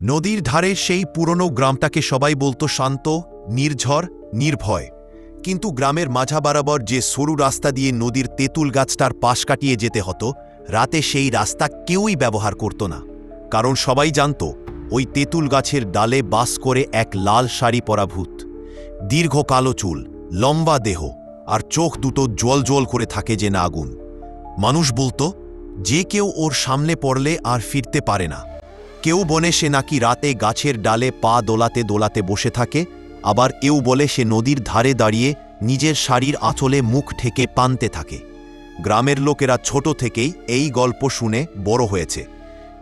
নদীর ধারে সেই পুরনো গ্রামটাকে সবাই বলতো শান্ত, নির্ঝর, নির্ভয়। কিন্তু গ্রামের মাঝা বরাবর যে সরু রাস্তা দিয়ে নদীর তেঁতুল গাছটার পাশ কাটিয়ে যেতে হতো, রাতে সেই রাস্তা কেউই ব্যবহার করত না। কারণ সবাই জানত, ওই তেঁতুল গাছের ডালে বাস করে এক লাল শাড়ি পরা ভূত। দীর্ঘ কালো চুল, লম্বা দেহ, আর চোখ দুটো জল জল করে থাকে যে না আগুন। মানুষ বলতো, যে কেউ ওর সামনে পড়লে আর ফিরতে পারে না। কেউ বনে সে নাকি রাতে গাছের ডালে পা দোলাতে দোলাতে বসে থাকে, আবার কেউ বলে সে নদীর ধারে দাঁড়িয়ে নিজের শাড়ির আঁচলে মুখ ঠেকে পানতে থাকে। গ্রামের লোকেরা ছোট থেকেই এই গল্প শুনে বড় হয়েছে।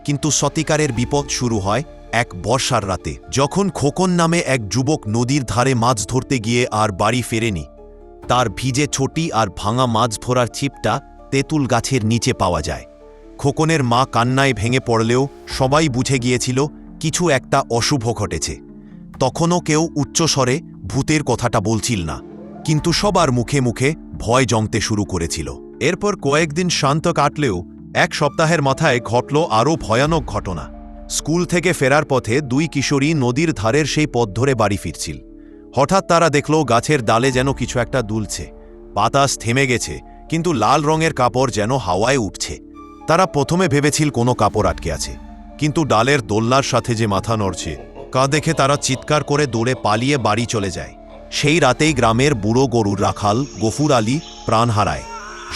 কিন্তু সতিকারের বিপদ শুরু হয় এক বর্ষার রাতে, যখন খোকন নামে এক যুবক নদীর ধারে মাছ ধরতে গিয়ে আর বাড়ি ফেরেনি। তার ভিজে ছোটি আর ভাঙা মাছ ধরার চিপটা তেঁতুল গাছের নিচে পাওয়া যায়। খোকনের মা কান্নায় ভেঙে পড়লেও সবাই বুঝে গিয়েছিল, কিছু একটা অশুভ ঘটেছে। তখনও কেউ উচ্চস্বরে ভূতের কথাটা বলছিল না, কিন্তু সবার মুখে মুখে ভয় জমতে শুরু করেছিল। এরপর কয়েকদিন শান্ত কাটলেও এক সপ্তাহের মাথায় ঘটল আরও ভয়ানক ঘটনা। স্কুল থেকে ফেরার পথে দুই কিশোরী নদীর ধারের সেই পথ ধরে বাড়ি ফিরছিল। হঠাৎ তারা দেখল গাছের ডালে যেন কিছু একটা দুলছে। বাতাস থেমে গেছে, কিন্তু লাল রঙের কাপড় যেন হাওয়ায় উঠছে। তারা প্রথমে ভেবেছিল কোনো কাপড় আটকে আছে, কিন্তু ডালের দোল্লার সাথে যে মাথা নড়ছে কা দেখে তারা চিৎকার করে দৌড়ে পালিয়ে বাড়ি চলে যায়। সেই রাতেই গ্রামের বুড়ো গরুর রাখাল, গফুর আলী, প্রাণ হারায়।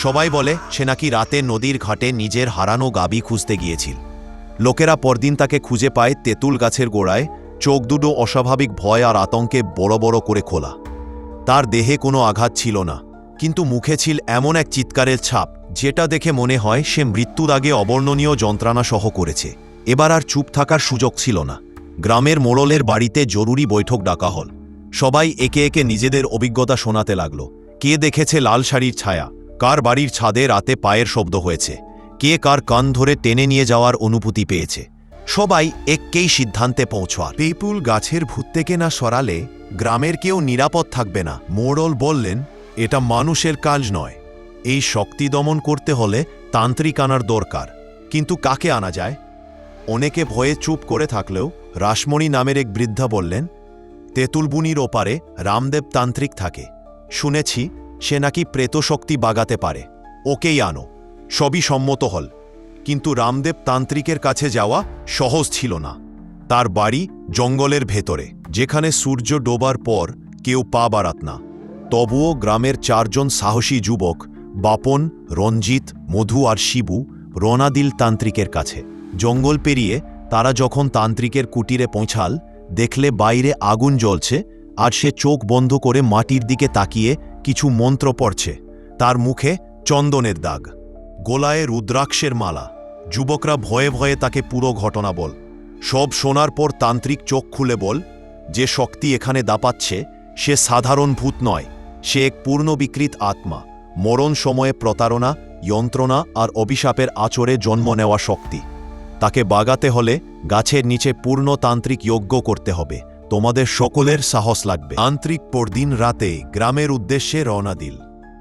সবাই বলে, সে নাকি রাতে নদীর ঘাটে নিজের হারানো গাবি খুঁজতে গিয়েছিল। লোকেরা পরদিন তাকে খুঁজে পায় তেঁতুল গাছের গোড়ায়, চোখ দুটো অস্বাভাবিক ভয় আর আতঙ্কে বড় বড় করে খোলা। তার দেহে কোনো আঘাত ছিল না। কিন্তু মুখে ছিল এমন এক চিৎকারের ছাপ, যেটা দেখে মনে হয় সে মৃত্যুর আগে অবর্ণনীয় যন্ত্রণা সহ করেছে। এবার আর চুপ থাকার সুযোগ ছিল না। গ্রামের মোড়লের বাড়িতে জরুরি বৈঠক ডাকা হল। সবাই একে একে নিজেদের অভিজ্ঞতা শোনাতে লাগল। কে দেখেছে লাল শাড়ির ছায়া? কার বাড়ির ছাদে রাতে পায়ের শব্দ হয়েছে? কে কার কান ধরে টেনে নিয়ে যাওয়ার অনুভূতি পেয়েছে? সবাই এককেই সিদ্ধান্তে পৌঁছার পেপুল গাছের ভূত থেকে না সরালে গ্রামের কেউ নিরাপদ থাকবে না মোড়ল বললেন। এটা মানুষের কাজ নয়। এই শক্তি দমন করতে হলে তান্ত্রিক আনার দরকার। কিন্তু কাকে আনা যায়? অনেকে ভয়ে চুপ করে থাকলেও রাসমণি নামের এক বৃদ্ধা বললেন, তেঁতুলবুনির ওপারে রামদেব তান্ত্রিক থাকে। শুনেছি, সে নাকি প্রেতশক্তি বাগাতে পারে। ওকেই আনো। সবই সম্মত হল। কিন্তু রামদেব তান্ত্রিকের কাছে যাওয়া সহজ ছিল না। তার বাড়ি জঙ্গলের ভেতরে, যেখানে সূর্য ডোবার পর কেউ পা বাড়াত না। তবুও গ্রামের চারজন সাহসী যুবক, বাপন, রঞ্জিত, মধু আর শিবু রনাদিল তান্ত্রিকের কাছে। জঙ্গল পেরিয়ে তারা যখন তান্ত্রিকের কুটিরে পৌঁছাল, দেখলে বাইরে আগুন জ্বলছে আর সে চোখ বন্ধ করে মাটির দিকে তাকিয়ে কিছু মন্ত্র পড়ছে। তার মুখে চন্দনের দাগ, গোলায় রুদ্রাক্ষের মালা। যুবকরা ভয়ে ভয়ে তাকে পুরো ঘটনা বল। সব শোনার পর তান্ত্রিক চোখ খুলে বল, যে শক্তি এখানে দাপাচ্ছে, সে সাধারণ ভূত নয়। সে এক পূর্ণ বিকৃত আত্মা, মরণ সময়ে প্রতারণা, যন্ত্রণা আর অভিশাপের আচরে জন্ম নেওয়া শক্তি। তাকে বাগাতে হলে গাছের নিচে পূর্ণ তান্ত্রিক যজ্ঞ করতে হবে। তোমাদের সকলের সাহস লাগবে। আন্তরিক পরদিন রাতে গ্রামের উদ্দেশ্যে রওনা দিল।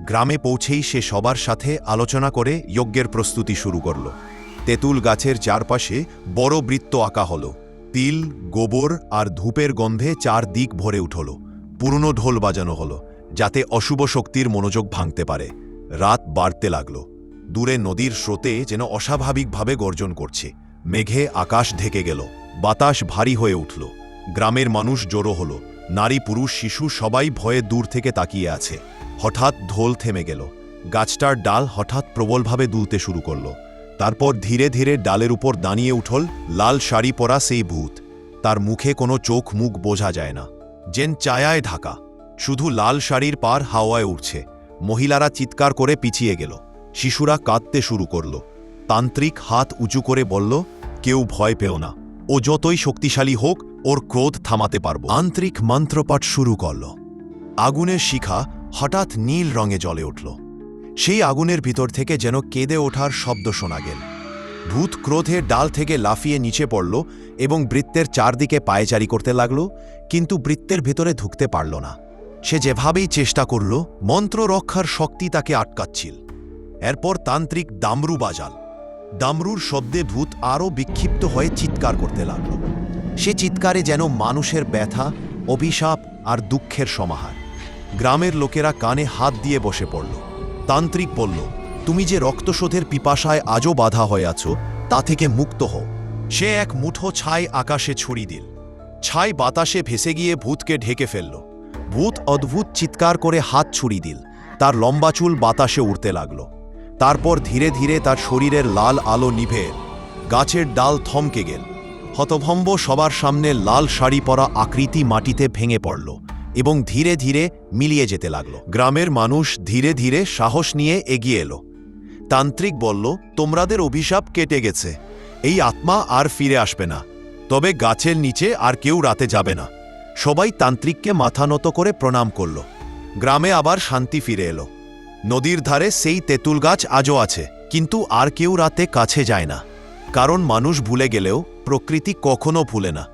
গ্রামে পৌঁছেই সে সবার সাথে আলোচনা করে যজ্ঞের প্রস্তুতি শুরু করল। তেঁতুল গাছের চারপাশে বড় বৃত্ত আঁকা হল। তিল, গোবর আর ধূপের গন্ধে চার দিক ভরে উঠল। পুরনো ঢোল বাজানো হলো। যাতে অশুভ শক্তির মনোযোগ ভাঙতে পারে। রাত বাড়তে লাগল। দূরে নদীর স্রোতে যেন অস্বাভাবিকভাবে গর্জন করছে। মেঘে আকাশ ঢেকে গেল। বাতাস ভারী হয়ে উঠল। গ্রামের মানুষ জড়ো হলো। নারী, পুরুষ, শিশু সবাই ভয়ে দূর থেকে তাকিয়ে আছে। হঠাৎ ঢোল থেমে গেল। গাছটার ডাল হঠাৎ প্রবলভাবে দুলতে শুরু করল। তারপর ধীরে ধীরে ডালের উপর দাঁড়িয়ে উঠল লাল শাড়ি পরা সেই ভূত। তার মুখে কোনো চোখ মুখ বোঝা যায় না। যেন চায়ায় ঢাকা। শুধু লাল শাড়ির পার হাওয়ায় উঠছে মহিলারা চিৎকার করে পিছিয়ে গেল। শিশুরা কাঁদতে শুরু করল। তান্ত্রিক হাত উঁচু করে বলল, কেউ ভয় পেও না। ও যতই শক্তিশালী হোক, ওর ক্রোধ থামাতে পারব। আন্তরিক মন্ত্রপাঠ শুরু করল। আগুনের শিখা হঠাৎ নীল রঙে জ্বলে উঠল। সেই আগুনের ভিতর থেকে যেন কেঁদে ওঠার শব্দ শোনা গেল। ভূত ক্রোধে ডাল থেকে লাফিয়ে নিচে পড়ল এবং বৃত্তের চারদিকে পায়চারি করতে লাগল, কিন্তু বৃত্তের ভেতরে ঢুকতে পারল না। সে যেভাবেই চেষ্টা করল মন্ত্র রক্ষার শক্তি তাকে আটকাচ্ছিল। এরপর তান্ত্রিক দামরু বাজাল। দামরুর শব্দে ভূত আরও বিক্ষিপ্ত হয়ে চিৎকার করতে লাগল। সে চিৎকারে যেন মানুষের ব্যথা, অভিশাপ আর দুঃখের সমাহার। গ্রামের লোকেরা কানে হাত দিয়ে বসে পড়ল। তান্ত্রিক বলল, তুমি যে রক্তশোধের পিপাসায় আজও বাধা হয়ে আছো, তা থেকে মুক্ত হও। সে এক মুঠো ছাই আকাশে ছড়ি দিল। ছাই বাতাসে ভেসে গিয়ে ভূতকে ঢেকে ফেলল। ভূত অদ্ভুত চিৎকার করে হাত ছুড়ি দিল। তার লম্বা চুল বাতাসে উড়তে লাগল। তারপর ধীরে ধীরে তার শরীরের লাল আলো নিভে গাছের ডাল থমকে গেল। হতভম্ব সবার সামনে লাল শাড়ি পরা আকৃতি মাটিতে ভেঙে পড়ল এবং ধীরে ধীরে মিলিয়ে যেতে লাগল। গ্রামের মানুষ ধীরে ধীরে সাহস নিয়ে এগিয়ে এলো। তান্ত্রিক বলল তোমরাদের অভিশাপ কেটে গেছে। এই আত্মা আর ফিরে আসবে না। তবে গাছের নিচে আর কেউ রাতে যাবে না। সবাই তান্ত্রিককে মাথা নত করে প্রণাম করল। গ্রামে আবার শান্তি ফিরে এলো। নদীর ধারে সেই তেঁতুল গাছ আজও আছে, কিন্তু আর কেউ রাতে কাছে যায় না। কারণ মানুষ ভুলে গেলেও প্রকৃতি কখনো ভুলে না।